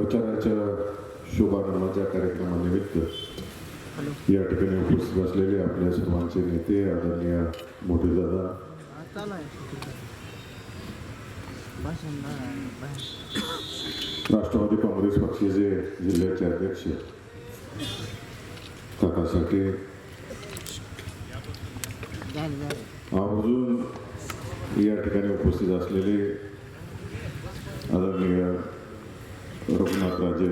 प्रचाराच्या शुभारंभाच्या कार्यक्रमानिमित्त या ठिकाणी उपस्थित असलेले आपल्या सर्वांचे नेते आदरणीय मोठे दादा. राष्ट्रवादी काँग्रेस पक्षाचे जिल्ह्याचे अध्यक्ष काका साठे. आवर्जून या ठिकाणी उपस्थित असलेले आदरणीय रघुनाथराजे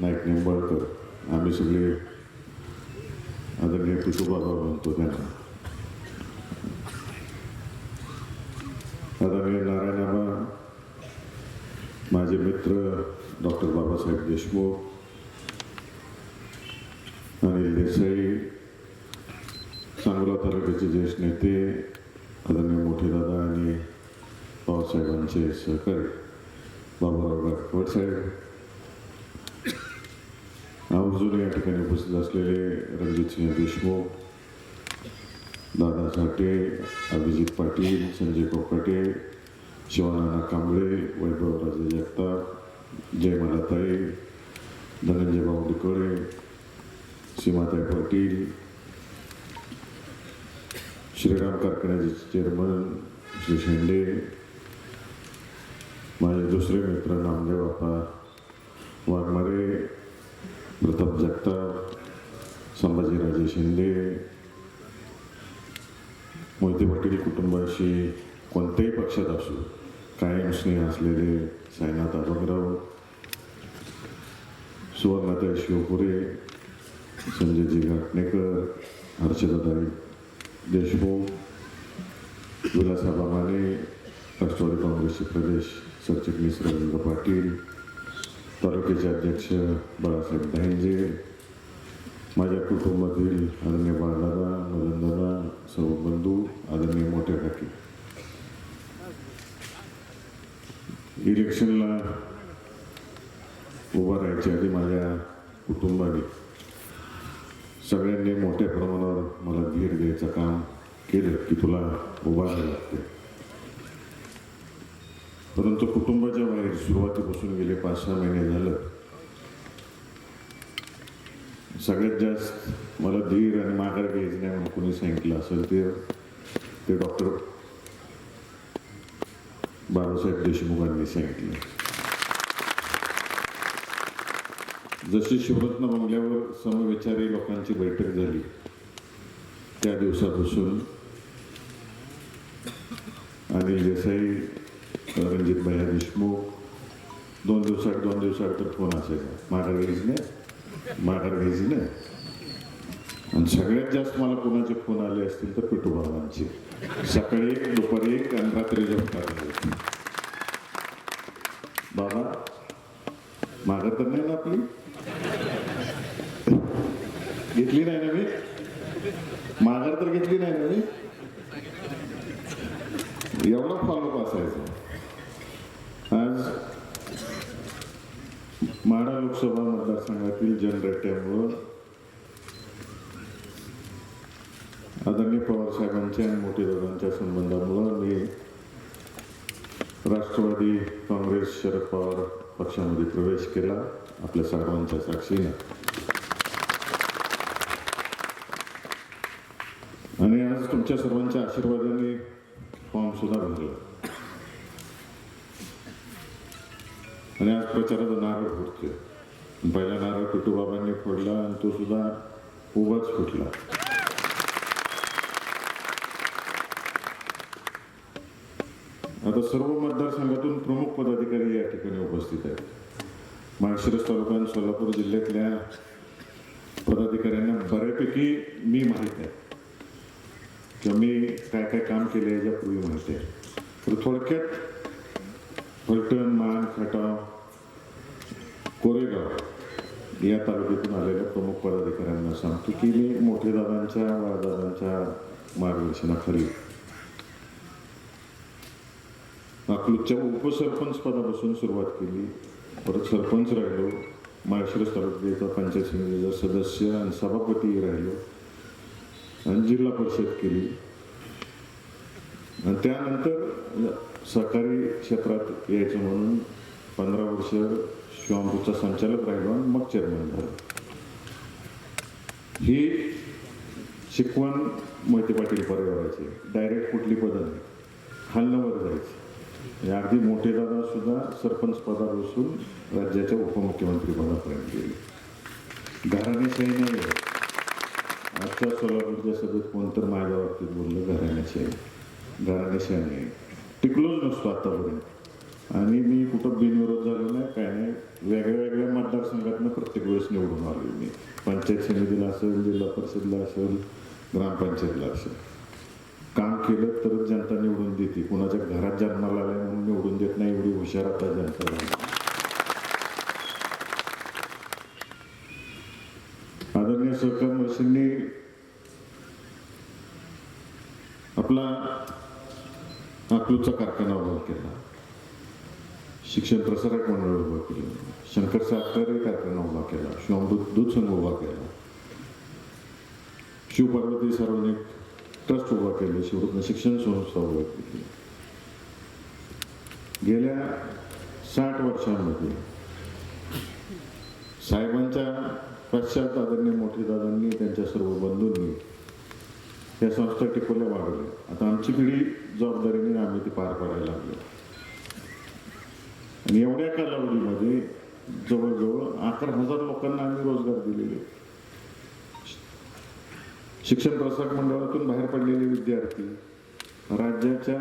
नाईक निंबाळकर. आम्ही सगळे आदरणीय पितुबाबा म्हणतो त्यांना. आदरणीय नारायणाबा माझे मित्र डॉक्टर बाबासाहेब देशमुख अनिल देसाई सांगोला तालुक्याचे ज्येष्ठ नेते आदरणीय मोठे दादा आणि पवारसाहेबांचे सहकारी बाबूराव गायकवाड साहेब. आवर्जून या ठिकाणी उपस्थित असलेले रणजितसिंह देशमुख दादा साठे अभिजित पाटील संजय कोकाटे शिवानाना कांबळे वैभवराजे जगताप जयमालाताई धनंजय बावडीकडे सीमाताई पाटील श्रीराम कारखान्याचे चेअरमन श्री शेंडे माझे दुसरे मित्र नामदेव बाप्पा वाघमारे प्रताप जगताप संभाजीराजे शिंदे मोहिते पाटील कुटुंबाशी कोणत्याही पक्षात असू कायम स्नेह असलेले साईनाथ अभंगराव सुवर्णाताई शिवपुरे संजयजी घाटणेकर हर्षदाताई देशमुख विलासाबा माने राष्ट्रवादी काँग्रेसचे प्रदेश सरचिटणीस रवींद्र पाटील तालुक्याचे अध्यक्ष बाळासाहेब दहेंजे माझ्या कुटुंबातील आदरणीय बाळदादा मदनदादा सर्व बंधू आदरणीय मोठ्या काकी. इलेक्शनला उभा राहायच्या आधी माझ्या कुटुंबाने सगळ्यांनी मोठ्या प्रमाणावर मला धीर द्यायचं काम केलं की तुला उभा राहायला लागते परंतु कुटुंबाच्या बाहेर सुरुवातीपासून गेले पाच सहा महिने झालं. सगळ्यात जास्त मला धीर आणि माघार घ्यायचं नाही म्हणून कोणी सांगितलं असेल ते ते डॉक्टर बाबासाहेब देशमुखांनी सांगितलं. जशी शिवरत्न बंगल्यावर समविचारी लोकांची बैठक झाली त्या दिवसापासून अनिल देसाई रणजित भैया देशमुख दोन दिवसात दोन दिवसात तर फोन असायचा माघार घ्यायची नाही. माघार घ्यायची आणि सगळ्यात जास्त मला कोणाचे फोन आले असतील तर पिटू बाबांचे. सकाळी एक दुपारी एक आणि रात्री जमतात बाबा माघार तर नाही ना आपली? घेतली नाही ना मी? माघार तर घेतली नाही ना मी? एवढा फॉलोअप असायचा आज माढा लोकसभा मतदारसंघातील जनरेट्यामुळं आदरणीय पवारसाहेबांच्या आणि मोठे दादांच्या संबंधामुळं मी राष्ट्रवादी काँग्रेस शरद पवार पक्षामध्ये प्रवेश केला. आपल्या सर्वांच्या साक्षीने. आणि आज तुमच्या सर्वांच्या आशीर्वादाने फॉर्म सुद्धा भरला. आणि आज प्रचाराचा नारळ फुटतोय. पहिला नारळ पिटूबाबांनी फोडला आणि तो सुद्धा उभाच फुटला. आता सर्व मतदारसंघातून प्रमुख पदाधिकारी या ठिकाणी उपस्थित आहेत. माळशिरस तालुका आणि सोलापूर जिल्ह्यातल्या पदाधिकाऱ्यांना बऱ्यापैकी मी माहीत आहे. किंवा मी काय काय काम केलं याच्यापूर्वी माहिती आहे. तर थोडक्यात फलटण मान खटाव कोरेगाव या तालुक्यातून आलेल्या प्रमुख पदाधिकाऱ्यांना सांगतो की मी मोठे दादांच्या वाळदादांच्या मार्गदर्शनाखाली अकलूजच्या उपसरपंच पदापासून सुरुवात केली. परत सरपंच राहिलो. माळशिरस तालुक्याचा पंचायत समितीचा सदस्य आणि सभापती राहिलो. आणि जिल्हा परिषद केली. आणि त्यानंतर सहकारी क्षेत्रात यायचं म्हणून पंधरा वर्ष शिवामृतचा संचालक राहिलो आणि मग चेअरमॅन झालो. ही शिकवण मोहिते पाटील परिवाराची डायरेक्ट कुठली पदं नाही. खालनावर जायची. म्हणजे अगदी मोठे दादा सुद्धा सरपंच पदापासून राज्याच्या उपमुख्यमंत्री पदापर्यंत गेले घराण्याशाही नाही आजच्या सोलापूरच्या सभेत कोणतर माझ्या बाबतीत बोललं घराण्याशाही घराण्याशाही नाही. टिकलोच नसतो आतापर्यंत. आणि मी कुठं बिनविरोध झालो नाही काय नाही. वेगळ्या वेगळ्या मतदारसंघातनं प्रत्येक वेळेस निवडून आलो मी. पंचायत समितीला असेल जिल्हा परिषदला असेल ग्रामपंचायतला असेल. काम केलं तरच जनता निवडून देते. कुणाच्या घरात जन्माला आलाय म्हणून निवडून देत नाही एवढी हुशार आता जनता झाली. आदरणीय सहकार मशींनी आपला आकलूचा कारखाना उभा केला. शिक्षण प्रसारक मंडळ उभं केलं. शंकर साखरे कार्यक्रम उभा केला. शिवमृत दूध संघ उभा केला. शिवपार्वती सार्वजनिक ट्रस्ट उभा केले. शिवरत्न शिक्षण संस्था उभा केली. गेल्या साठ वर्षांमध्ये साहेबांच्या पश्चात दादांनी मोठे दादांनी त्यांच्या सर्व बंधूंनी त्या संस्था टिकवल्या वाढवल्या. आता आमची पिढी जबाबदारीने आम्ही ती पार पाडायला लागलो. आणि एवढ्या कालावधीमध्ये जवळजवळ अकरा हजार लोकांना आम्ही रोजगार दिलेले. शिक्षण प्रसारक मंडळातून बाहेर पडलेले विद्यार्थी राज्याच्या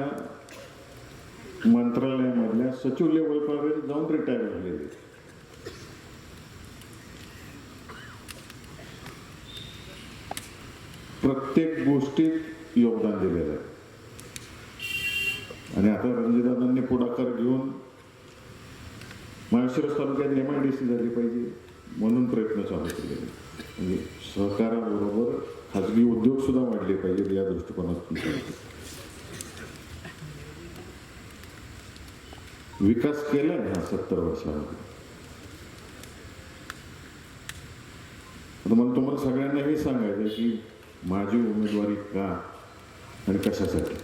मंत्रालयामधल्या सचिव लेवलपर्यंत जाऊन रिटायर झालेले. प्रत्येक गोष्टीत योगदान दिलेलं आहे. आणि आता रणजितदादांनी पुढाकार घेऊन माळशिरस तालुक्यात एम आय डी सी झाली पाहिजे म्हणून प्रयत्न चालू केले. म्हणजे सहकाराबरोबर खाजगी उद्योग सुद्धा वाढले पाहिजेत या दृष्टिकोनातून. विकास विकास आहे ह्या सत्तर वर्षामध्ये. आता मला तुम्हाला सगळ्यांना हे सांगायचं आहे की माझी उमेदवारी का आणि कशासाठी?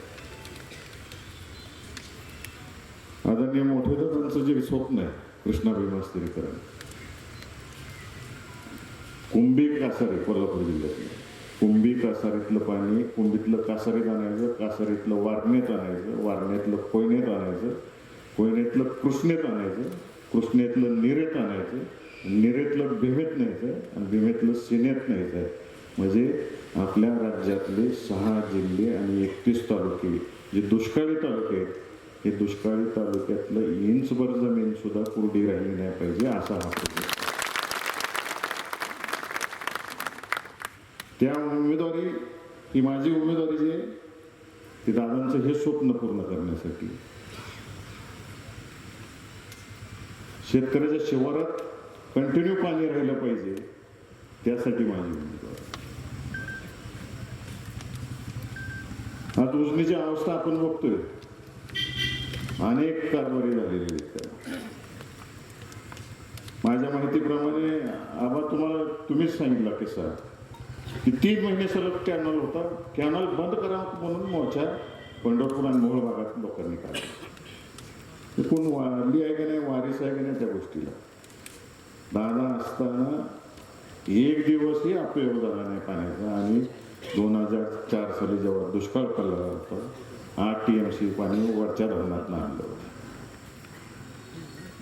आदरणीय मोठे दादांचं जे स्वप्न आहे कृष्णा भीमा कुंभी कासारे कोल्हापूर जिल्ह्यातलं. कुंभी कासारीतलं पाणी कुंभीतलं कासारीत आणायचं कासारीतलं वारणेत आणायचं वारणेतलं कोयनेत आणायचं कोयनेतलं कृष्णेत आणायचं कृष्णेतलं निरेत आणायचं निरेतलं भीमेत न्यायचं आणि भीमेतलं सिनेत न्यायचं म्हणजे आपल्या राज्यातले सहा जिल्हे आणि एकतीस तालुके जे दुष्काळी तालुके आहेत हे दुष्काळी तालुक्यातलं इंचभर जमीन सुद्धा कुरडी राहिली नाही पाहिजे असा हा त्या उमेदवारी ही माझी उमेदवारी जी आहे ती दादांचं हे स्वप्न पूर्ण करण्यासाठी. शेतकऱ्याच्या शिवारात कंटिन्यू पाणी राहिलं पाहिजे त्यासाठी माझी उमेदवारी. आज उजनीची अवस्था आपण बघतोय. अनेक कारभारी झालेली आहेत माझ्या माहितीप्रमाणे आबा तुम्हाला तुम्हीच सांगितला सर की तीन महिने सलग कॅनल होता. कॅनल बंद करा म्हणून मोर्चा पंढरपूर आणि मोहळ भागात लोकांनी काढला. कोण वारली आहे का नाही वारीस आहे का नाही त्या गोष्टीला. दादा असताना एक दिवसही अपयोग झाला नाही पाण्याचा आणि दोन हजार चार साली जेव्हा दुष्काळ पडला होता आठ टी एम सी पाणी वरच्या धरणात आणलं होतं.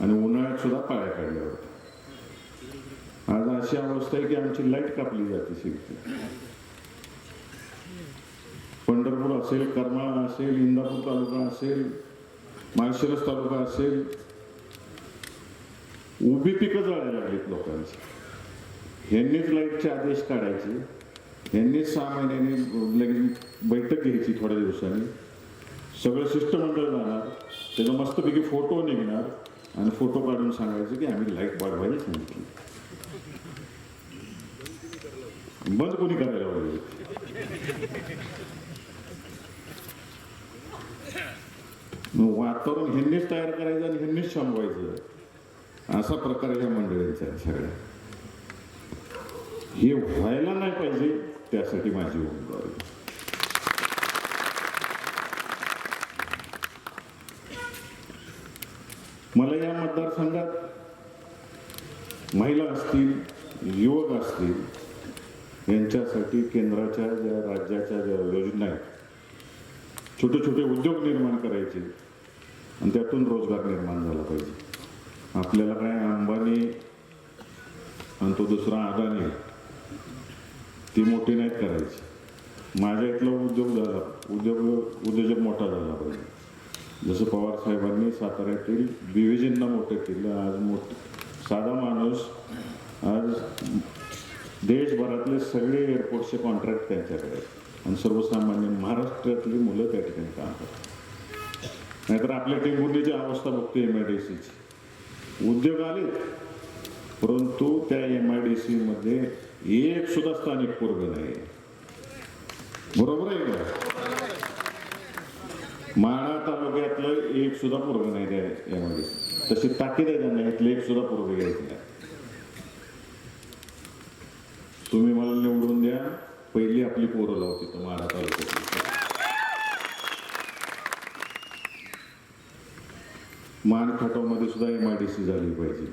आणि उन्हाळ्यात सुद्धा पाळ्या काढल्या होत्या. आज अशी अवस्था आहे की आमची लाइट कापली जाते शिकते पंढरपूर असेल करमाळा असेल इंदापूर तालुका असेल माळशिरस तालुका असेल उभी पिकं जाळायला लागलीत लोकांची. ह्यांनीच लाईटचे आदेश काढायचे. ह्यांनीच सहा महिन्यांनी लगेच बैठक घ्यायची थोड्या दिवसांनी. सगळं शिष्टमंडळ जाणार त्याचा मस्तपैकी फोटो निघणार. आणि फोटो काढून सांगायचं की आम्ही लाइट वाढवायला सांगितली. बंद कोणी करायला पाहिजे? मग वातावरण ह्यांनीच तयार करायचं आणि ह्यांनीच थांबवायचं. असा प्रकार ह्या मंडळींचा आहे सगळ्या. हे व्हायला नाही पाहिजे त्यासाठी माझी उमेदवारी. मला या मतदारसंघात महिला असतील युवक असतील यांच्यासाठी केंद्राच्या ज्या राज्याच्या ज्या योजना आहेत छोटे छोटे उद्योग निर्माण करायचे आणि त्यातून रोजगार निर्माण झाला पाहिजे. आपल्याला काय अंबानी आणि तो दुसरा अदानी ती मोठी नाहीत करायची. माझ्या इथला उद्योग झाला उद्योग उद्योजक मोठा झाला पाहिजे. जसं पवार साहेबांनी साताऱ्यातील बीव्हीजींना मोठं केलं आज मोठ साधा माणूस आज देशभरातले सगळे एअरपोर्टचे कॉन्ट्रॅक्ट त्यांच्याकडे आणि सर्वसामान्य महाराष्ट्रातली मुलं त्या ठिकाणी काम करतात. नाहीतर आपल्या टेंबुर्लीची अवस्था बघतो एम आय डी सीची उद्योग आलेत परंतु त्या एम आय डी सीमध्ये एक सुद्धा स्थानिक पोरग नाही बरोबर आहे का? माळा तालुक्यातलं एक सुद्धा पूर्व नाही त्या यामध्ये. आय तशी ताकीद आहे त्यांना यातलं एक सुद्धा पूर्व घ्यायचं नाही. तुम्ही मला निवडून द्या. पहिली आपली पोरं लावते तर माणा तालुक्यात मान खटावमध्ये सुद्धा एम आय डी सी झाली पाहिजे.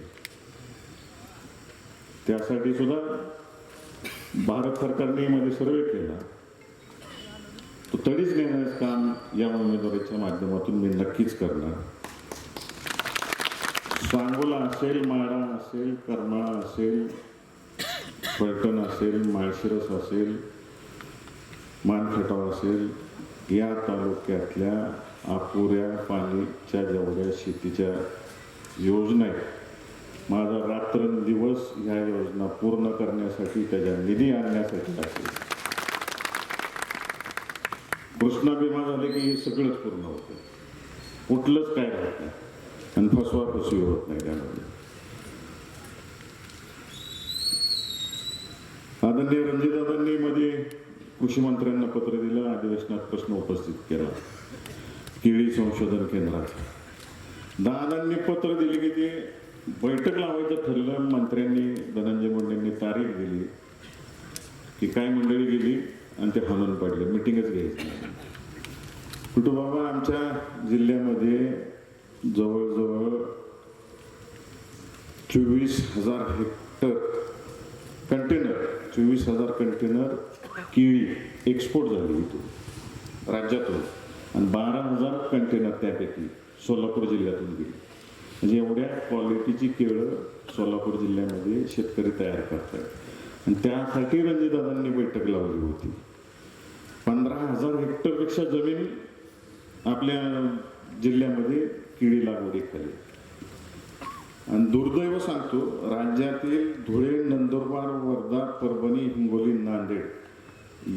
त्यासाठी सुद्धा भारत सरकारने मध्ये सर्वे केला. तडीच घेण्याचं काम या उमेदवारीच्या माध्यमातून मी नक्कीच करणार. सांगोला असेल माडा असेल करमाळा असेल फलटण असेल माळशिरस असेल मानखटाव असेल या तालुक्यातल्या अपुऱ्या पाणीच्या जेवढ्या शेतीच्या योजना आहेत माझा रात्रंदिवस ह्या योजना पूर्ण करण्यासाठी त्याच्या निधी आणण्यासाठी असेल कृष्णा विमा झाले की हे सगळंच पूर्ण होतं कुठलंच काय राहत नाही. आणि फसवा फसवी होत नाही त्यामध्ये. आदरणीय रणजितदादांनी मध्ये कृषी मंत्र्यांना पत्र दिलं अधिवेशनात प्रश्न उपस्थित केला. केळी संशोधन केंद्रात. दादांनी पत्र दिले की ते बैठक लावायचं ठरलं मंत्र्यांनी धनंजय मुंडेंनी तारीख दिली. की काय मंडळी गेली आणि ते हाणून पडले. मिटिंगच घ्यायची नाही कुठं बाबा आमच्या जिल्ह्यामध्ये जवळजवळ चोवीस हजार हेक्टर कंटेनर चोवीस हजार कंटेनर केळी एक्सपोर्ट झाली इथून राज्यातून. आणि बारा हजार कंटेनर त्यापैकी सोलापूर जिल्ह्यातून गेली. म्हणजे एवढ्या क्वालिटीची केळं सोलापूर जिल्ह्यामध्ये शेतकरी तयार करतात आणि त्यासाठी रणजितदादांनी बैठक लावली होती. पंधरा हजार हेक्टरपेक्षा जमीन आपल्या जिल्ह्यामध्ये किडी लागवडीखाली आणि दुर्दैव सांगतो राज्यातील धुळे नंदुरबार वर्धा परभणी हिंगोली नांदेड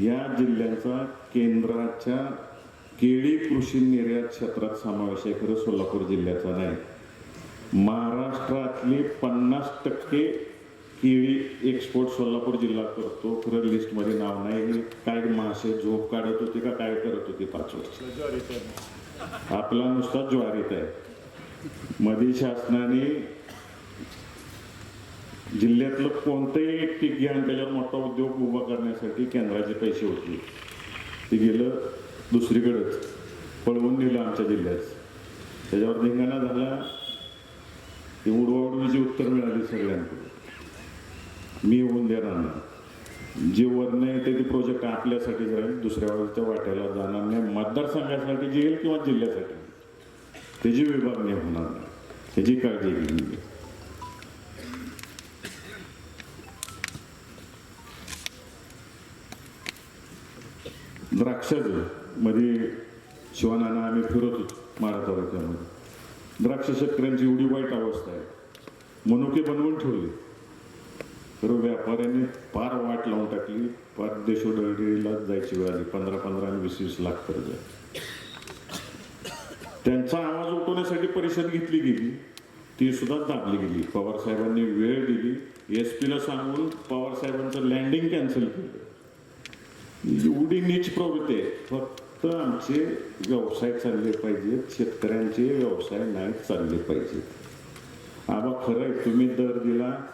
या जिल्ह्यांचा केंद्राच्या केळी कृषी निर्यात क्षेत्रात समावेश आहे. खरं सोलापूर जिल्ह्याचा नाही. महाराष्ट्रातली पन्नास टक्के केळी एक्सपोर्ट सोलापूर जिल्हा करतो. खरं लिस्टमध्ये नाव नाही. हे काय मासे झोप काढत होते का काय करत होते पाच वर्ष? आपला नुसता ज्वारीत आहे. मध्ये शासनाने जिल्ह्यातलं कोणतंही एक पीक घ्या आणि त्याच्यावर मोठा उद्योग उभा करण्यासाठी केंद्राचे पैसे होते. ते गेलं दुसरीकडेच पळवून नेलं आमच्या जिल्ह्यात. त्याच्यावर धिंगाणा झाला. ती उडवाउडवीची उत्तर मिळाली सगळ्यांकडून. मी येऊन देणार नाही. जे वर्ण येते ते प्रोजेक्ट आपल्यासाठी राहील दुसऱ्या वर्षाच्या वाट्याला जाणार नाही. मतदारसंघासाठी जे येईल किंवा जिल्ह्यासाठी. त्याची विभागणी होणार नाही. त्याची काळजी घेतली द्राक्षाचं मध्ये शिवानाना आम्ही फिरत होतो माळा तालुक्यामध्ये द्राक्ष शेतकऱ्यांची एवढी वाईट अवस्था आहे. मनुके बनवून ठेवले. तर व्यापाऱ्यांनी फार वाट लावून टाकली. फार देशोडळीला जायची वेळ आली. पंधरा पंधरा आणि वीस वीस लाख पर्यंत त्यांचा आवाज उठवण्यासाठी परिषद घेतली गेली. ती सुद्धा दाबली गेली. पवार साहेबांनी वेळ दिली. एस पीला सांगून पवार साहेबांचं लँडिंग कॅन्सल केलं. एवढी नीच प्रवृत्ती आहे. फक्त आमचे व्यवसाय चालले पाहिजेत. शेतकऱ्यांचे व्यवसाय नाही चालले पाहिजेत. आबा खरं तुम्ही दर दिला.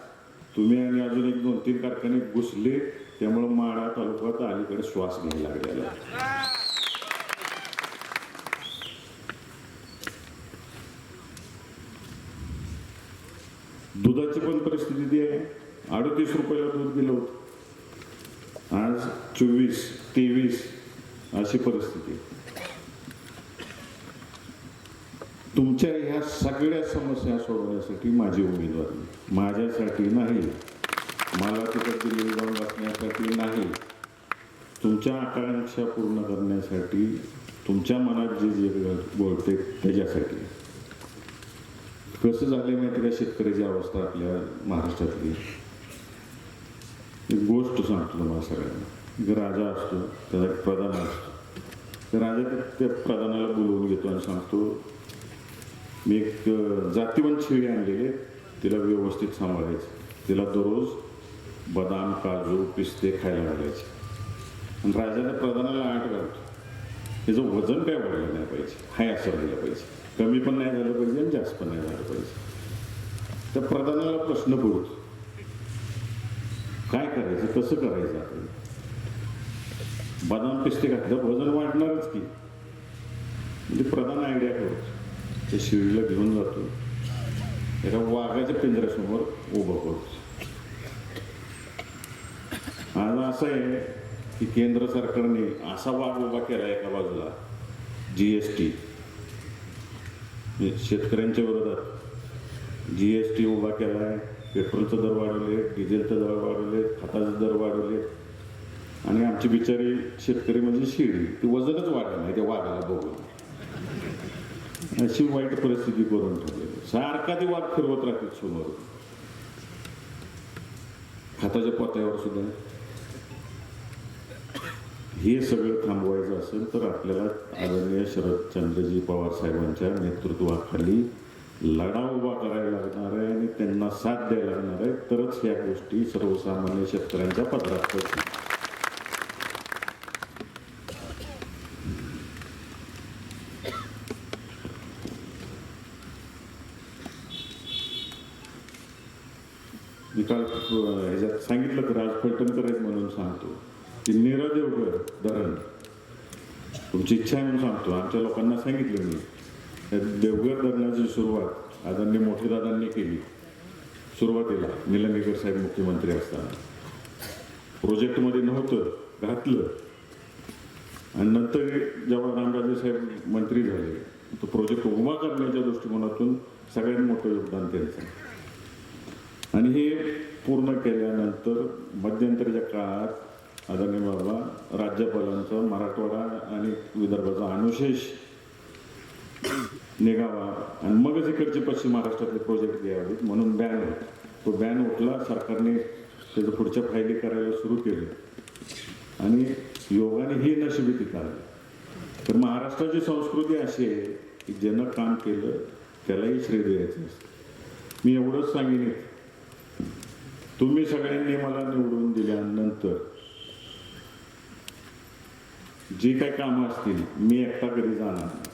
तुम्ही आणि अजून एक दोन तीन कारखाने घुसले त्यामुळं माडा तालुक्यात अलीकडे श्वास घ्यायला लागलेला दुधाची पण परिस्थिती ती आहे. अडतीस रुपयाला दूध दिलं होतं. आज चोवीस तेवीस अशी परिस्थिती तुमच्या ह्या सगळ्या समस्या सोडवण्यासाठी माझी उमेदवारी माझ्यासाठी नाही. मला तिथं दिल्ली जाऊन बसण्यासाठी नाही. तुमच्या आकांक्षा पूर्ण करण्यासाठी तुमच्या मनात जे जे बोलते त्याच्यासाठी. कसं झालं माहिती का शेतकऱ्याची अवस्था आपल्या महाराष्ट्रातली? एक गोष्ट सांगतो तुम्हाला सगळ्यांना. एक राजा असतो त्याचा एक प्रधान असतो. राजा त्या प्रधानाला बोलवून घेतो आणि सांगतो मी एक जातीवंत शिवी आणलेली आहे. तिला व्यवस्थित सांभाळायचं. तिला दररोज बदाम काजू पिस्ते खायला घालायचे. आणि राजाने प्रधानाला आठ घालतो त्याचं वजन काय वाढलं नाही पाहिजे. हाय असं राहिलं पाहिजे. कमी पण नाही झालं पाहिजे आणि जास्त पण नाही झालं पाहिजे. त्या प्रधानाला प्रश्न पडतो. काय करायचं? कसं करायचं आपण? बदाम पिस्ते घातलं वजन वाढणारच की? म्हणजे प्रधान आयडिया करतो त्या शिडीला घेऊन जातो एका वाघाच्या पिंजऱ्यासमोर उभं करतो आणि असं आहे की केंद्र सरकारने असा वाघ उभा केला एका बाजूला जी एस टी शेतकऱ्यांच्या विरोधात जी एस टी उभा केला आहे पेट्रोलचा दर वाढवले डिझेलचा दर वाढवले खताचे दर वाढवले आणि आमची बिचारी शेतकरी म्हणजे शिडी ती वजनच वाढलं नाही त्या वाघाला बघून अशी वाईट परिस्थिती करून ठेवली सारखा ती वाद फिरवत राहते समोर. हाताच्या पोत्यावर सुद्धा. हे सगळं थांबवायचं असेल तर आपल्याला आदरणीय शरदचंद्रजी पवार साहेबांच्या नेतृत्वाखाली लढा उभा करायला लागणार आहे आणि त्यांना साथ द्यायला लागणार आहे. तरच ह्या गोष्टी सर्वसामान्य शेतकऱ्यांच्या पदरात पडतील मी काल अं, ह्याच्यात सांगितलं की राज फलटणकर आहेत म्हणून सांगतो. की नीर देवकर धरण तुमची इच्छा आहे म्हणून सांगतो. आमच्या लोकांना सांगितलं मी. देवघर धरणाची सुरुवात आदांनी मोठे दादांनी केली. सुरुवातीला निलंगेकर साहेब मुख्यमंत्री असताना. प्रोजेक्टमध्ये नव्हतं घातलं. आणि नंतर जेव्हा रामराजे साहेब मंत्री झाले तो प्रोजेक्ट उभा करण्याच्या दृष्टिकोनातून सगळ्यात मोठं योगदान त्यांचं. आणि हे पूर्ण केल्यानंतर मध्यंतरीच्या काळात आदरणीय बाबा राज्यपालांचा मराठवाडा आणि विदर्भाचा अनुशेष निघावा आणि मगच इकडचे पश्चिम महाराष्ट्रातले प्रोजेक्ट घ्यावेत म्हणून बॅन होता. तो बॅन उठला सरकारने त्याचं पुढच्या फायदे करायला सुरू केले. आणि योगाने ही नशिबी काढली तर महाराष्ट्राची संस्कृती अशी आहे की ज्यानं काम केलं त्यालाही श्रेय द्यायचं असतं मी एवढंच सांगेन तुम्ही सगळ्यांनी मला निवडून दिल्यानंतर जी काही कामं असतील मी एकटा कधी जाणार नाही.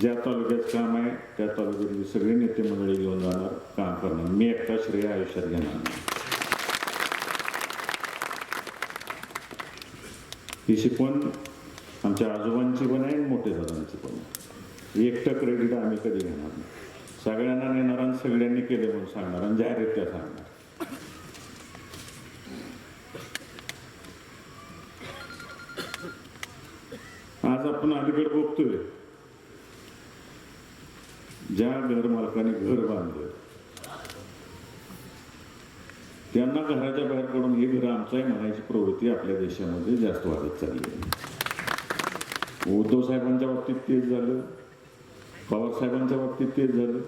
ज्या तालुक्यात काम आहे त्या तालुक्यातली सगळे नेते मंडळी घेऊन जाणार काम करणार. मी एकटा श्रेय आयुष्यात घेणार नाही. ही शिकवण आमच्या आजोबांची पण आहे आणि मोठे दादांची पण आहे. एकटं क्रेडिट आम्ही कधी घेणार नाही. सगळ्यांना नेणार आणि सगळ्यांनी केले म्हणून सांगणार आणि जाहीररित्या सांगणार आज आपण अलीकडे बघतोय. ज्या घर मालकाने घर बांधलं त्यांना घराच्या बाहेर पडून हे घर आमचं आहे म्हणायची प्रवृत्ती आपल्या देशामध्ये जास्त वाढत चालली आहे. उद्धव साहेबांच्या बाबतीत तेच झालं पवार साहेबांच्या बाबतीत तेच झालं.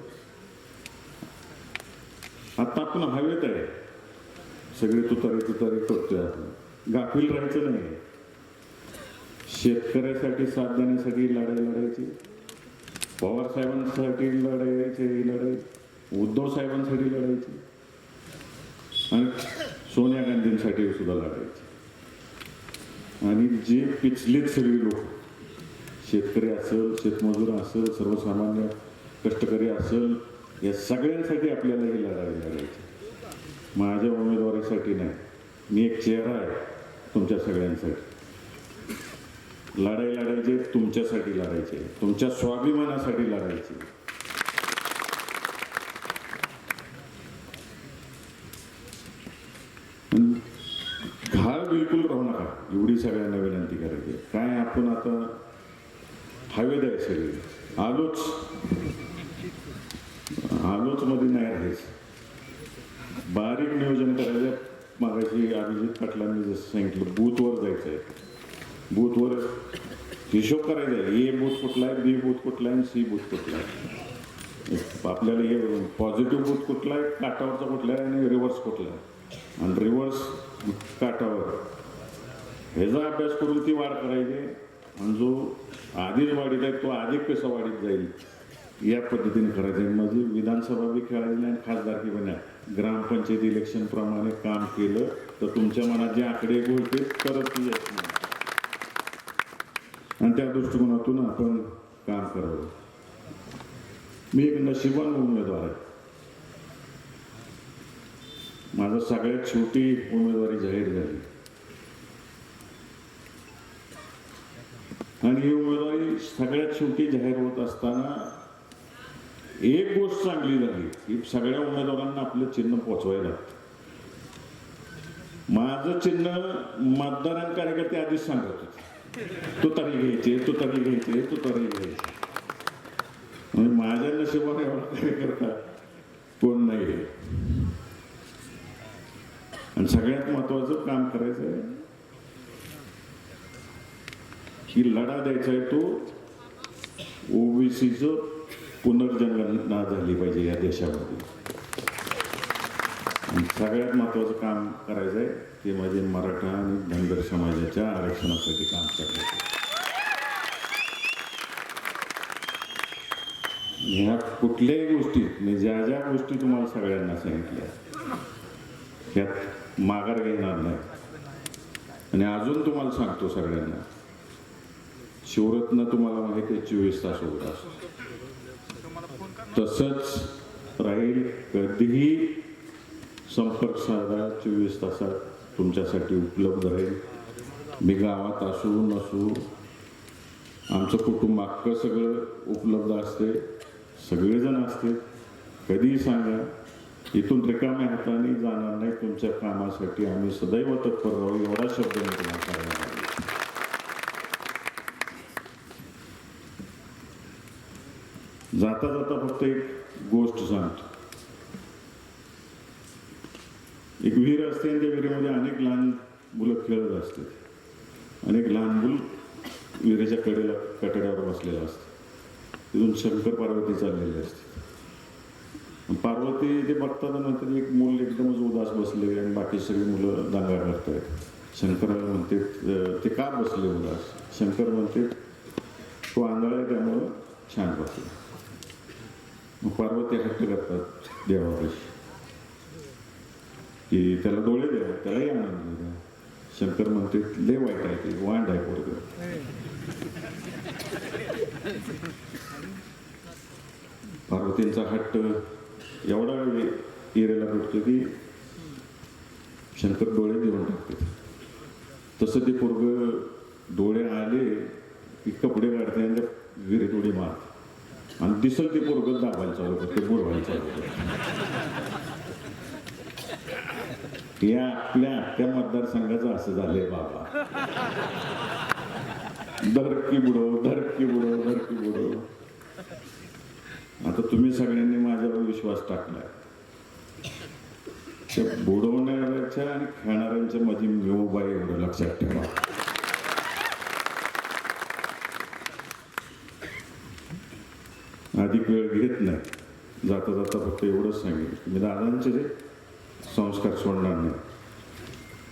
आता आपण हवेत आहे. सगळे तुतारे तुतारे करतोय आपण. गाफील राहायचं नाही. शेतकऱ्यासाठी साथ देण्यासाठी लढाई लढायची. पवार साहेबांसाठी ही लढाई. उद्धव साहेबांसाठी लढायची. आणि सोनिया गांधींसाठी सुद्धा लढायची. आणि जे पिचलेत सगळे लोक शेतकरी असेल शेतमजूर असेल सर्वसामान्य कष्टकरी असेल या सगळ्यांसाठी आपल्याला ही लढाई लढायची. माझ्या उमेदवारीसाठी नाही. मी एक चेहरा आहे तुमच्या सगळ्यांसाठी. लढाई लढायचे तुमच्यासाठी लढायचे तुमच्या स्वाभिमानासाठी लढायचे. घाळ बिलकुल राहू नका. एवढी सगळ्यांना विनंती करायची. काय आपण आता हवेद आहे सगळे आलोच. आलोच मध्ये नाही राहायचं. बारीक नियोजन करायचं. मागायची अभिजित पाटलांनी जसं सांगितलं बूथवर जायचं आहे बूथवर हिशोब करायचा आहे ए बूथ कुठला आहे बी बूथ कुठला आहे आणि सी बूथ कुठला आहे. आपल्याला हे पॉझिटिव्ह बूथ कुठला आहे काटावरचा कुठला आहे आणि रिव्हर्स कुठला आहे. आणि रिव्हर्स काटावर ह्याचा अभ्यास करून ती वाढ करायची. आणि जो आधीच वाढीत आहे तो अधिक कसा वाढीत जाईल या पद्धतीने करायचं. आहे म्हणजे विधानसभा बी खेळायची आणि खासदारकी पण ग्रामपंचायत इलेक्शनप्रमाणे काम केलं तर तुमच्या मनात जे आकडे बोलते तरच ती आणि त्या दृष्टिकोनातून आपण काम करावं. मी एक नशिबान उमेदवार आहे. माझं सगळ्यात शेवटी उमेदवारी जाहीर झाली. आणि ही उमेदवारी सगळ्यात शेवटी जाहीर होत असताना एक गोष्ट चांगली झाली की सगळ्या उमेदवारांना आपलं चिन्ह पोचवायला माझं चिन्ह मतदार कार्यकर्ते आधीच सांगत होते. तो तरी घ्यायचे तो तरी घ्यायचे तो तरी घ्यायचे. म्हणजे माझ्या नशिबाने एवढा कार्यकर्ता कोण नाही आणि सगळ्यात महत्वाचं काम करायचं आहे की लढा द्यायचा आहे तो ओबीसीचं पुनर्जनगणना झाली पाहिजे या देशामध्ये. सगळ्यात महत्त्वाचं काम करायचं आहे ते म्हणजे मराठा आणि धनगर समाजाच्या आरक्षणासाठी काम करायचं ह्या कुठल्याही गोष्टीत मी ज्या ज्या गोष्टी तुम्हाला सगळ्यांना सांगितल्या ह्यात माघार घेणार नाही. आणि अजून तुम्हाला सांगतो सगळ्यांना शिवरत्न तुम्हाला माहिती आहे चोवीस तास होत असतो तसंच राहील कधीही संपर्क साधा चोवीस तासात तुमच्यासाठी उपलब्ध राहील. मी गावात असू नसू आमचं कुटुंब अख्खं सगळं उपलब्ध असते. सगळेजण असते. कधीही सांगा इथून रिकाम्या हाताने जाणार नाही. तुमच्या कामासाठी आम्ही सदैव तत्पर राहू एवढा शब्द मी तुम्हाला सांगणार आहे. जाता जाता फक्त एक गोष्ट सांगतो. एक विहीर असते आणि त्या विहिरीमध्ये अनेक लहान मुलं खेळत असते. अनेक लहान मुल विहिरीच्या कडेला कटड्यावर बसलेलं असतं. तिथून शंकर पार्वती चाललेली असते. पार्वती ते बघताना म्हणतात एक मूल एकदमच उदास बसले आणि बाकी सगळी मुलं दांगा करतायत. शंकराला म्हणते ते का बसले उदास? शंकर म्हणते तो आंधळा आहे त्यामुळं छान बसला. मग पार्वती हट्ट करतात देवापाशी. की त्याला डोळे द्या त्यालाही आनंद द्या शंकर म्हणते लय वाईट आहे ते वांड आहे पोरग पार्वतींचा हट्ट एवढा वेळ एरेला भेटतो की शंकर डोळे देऊन टाकते तसं ते पोरग डोळे आले की कपडे काढते आणि विहिरीत उडी मार आणि दिसल ते पोरग दाबायला चालू करते बुडवायला चालू करते या आपल्या त्या मतदारसंघाचं असं झालंय बाबा. धरकी बुडव धरकी बुडव धरकी बुडव आता तुम्ही सगळ्यांनी माझ्यावर विश्वास टाकलाय. त्या बुडवणाऱ्याच्या आणि खेळणाऱ्यांच्या मध्ये मिळूबाई एवढं लक्षात ठेवा. अधिक वेळ घेत नाही. जाता जाता फक्त एवढंच सांगेल मी दादांचे जे संस्कार सोडणार नाही.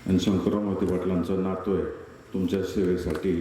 आणि शंकरराव मोहिते पाटलांचा नातो आहे. तुमच्या सेवेसाठी